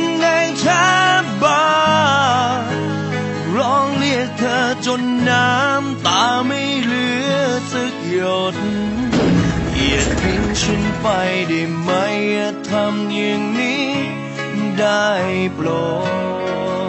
น ยดอย่าทิ้งฉันไปได้ไหมอย่าทำอย่างนี้ได้โปรด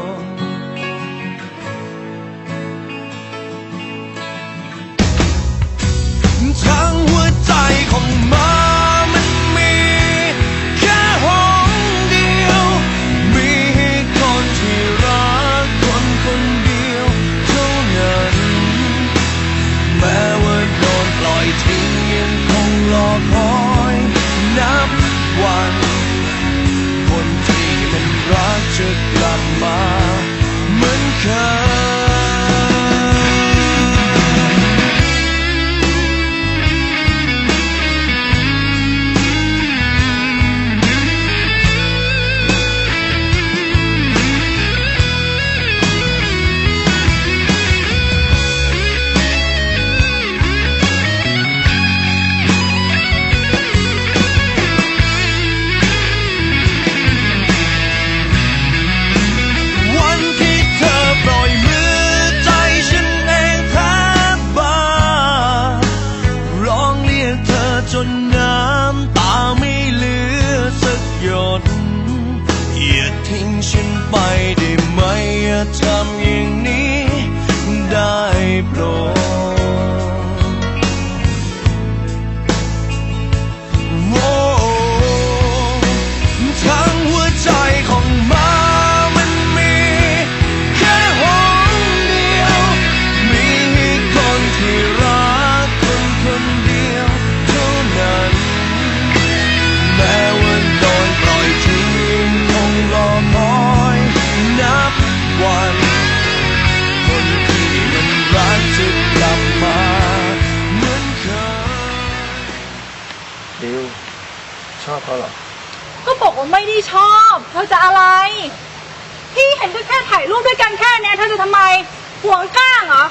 ทิ้งฉันไปได้ไหมอย่าทำอย่างนี้ ชอบเขาหรอ ก็บอกว่าไม่ได้ชอบเธอจะอะไร พี่เห็นก็แค่ถ่ายรูปด้วยกันแค่เนี้ยเธอจะทำไมห่วงก้างเหรอ